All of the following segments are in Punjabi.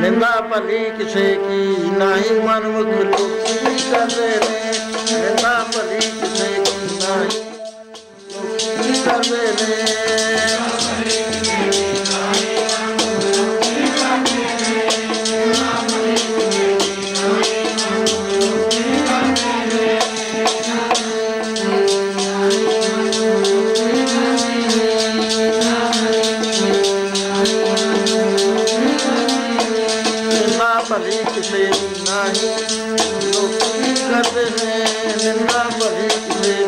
भली माना भली ਭਲੀ ਕਿਸੇ ਦੀ ਨਾਹੀ। ਲੋਕੀ ਕਰਦੇ ਨੇ ਨਿੰਦਾ ਭਲੀ ਕਿਸੇ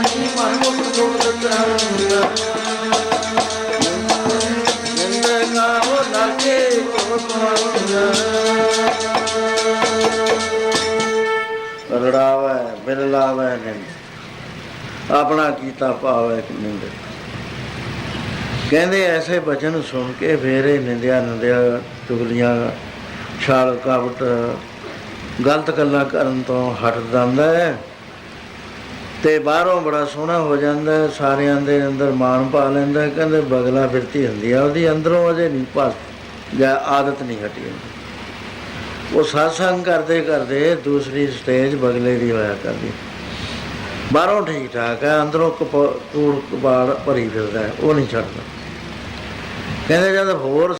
ਨਹੀਂ ਮਨ ਮੁਖ ਲੋਕ ਕਰਦਾ ਨਿੰਦਾ ਗਾਵੋ ਲਾਗੇ ਕੋ ਪਾਉਂਦਾ ਰੜਾਵੇ, ਬਿਰਲਾਵੇ ਨਿੰਦ ਆਪਣਾ ਕੀਤਾ ਪਾਵੇ ਨਿੰਦ। ਕਹਿੰਦੇ ਐਸੇ ਬਚਨ ਸੁਣ ਕੇ ਫੇਰੇ ਨਿੰਦਿਆ ਨਿੰਦਿਆ ਚੁਗਲੀਆਂ, ਛਾਲ ਕਾਵਟ, ਗਲਤ ਗੱਲਾਂ ਕਰਨ ਤੋਂ ਹਟ ਜਾਂਦਾ ਹੈ। ਤੇ ਬਾਹਰੋਂ ਬੜਾ ਸੋਹਣਾ ਹੋ ਜਾਂਦਾ ਹੈ, ਸਾਰਿਆਂ ਦੇ ਅੰਦਰ ਮਾਣ ਪਾ ਲੈਂਦਾ ਕਹਿੰਦੇ ਬਗਲਾ ਫਿਰਤੀ ਹੁੰਦੀ ਆ ਉਹਦੀ ਅੰਦਰੋਂ ਅਜੇ ਨਹੀਂ ਪਾਸ ਜਾਂ ਆਦਤ ਨਹੀਂ ਹਟੀ ਉਹ satsang ਕਰਦੇ ਕਰਦੇ ਦੂਸਰੀ ਸਟੇਜ ਬਗਲੇ ਦੀ ਹੋਇਆ ਕਰਦੀ। ਬਾਹਰੋਂ ਠੀਕ ਠਾਕ ਹੈ ਅੰਦਰੋਂ ਕਪੂਰ ਕੂੜ ਕਬਾੜ ਭਰੀ ਫਿਰਦਾ ਉਹ ਨਹੀਂ ਛੱਡਦਾ। ਕਹਿੰਦੇ ਜਦ ਹੋਰ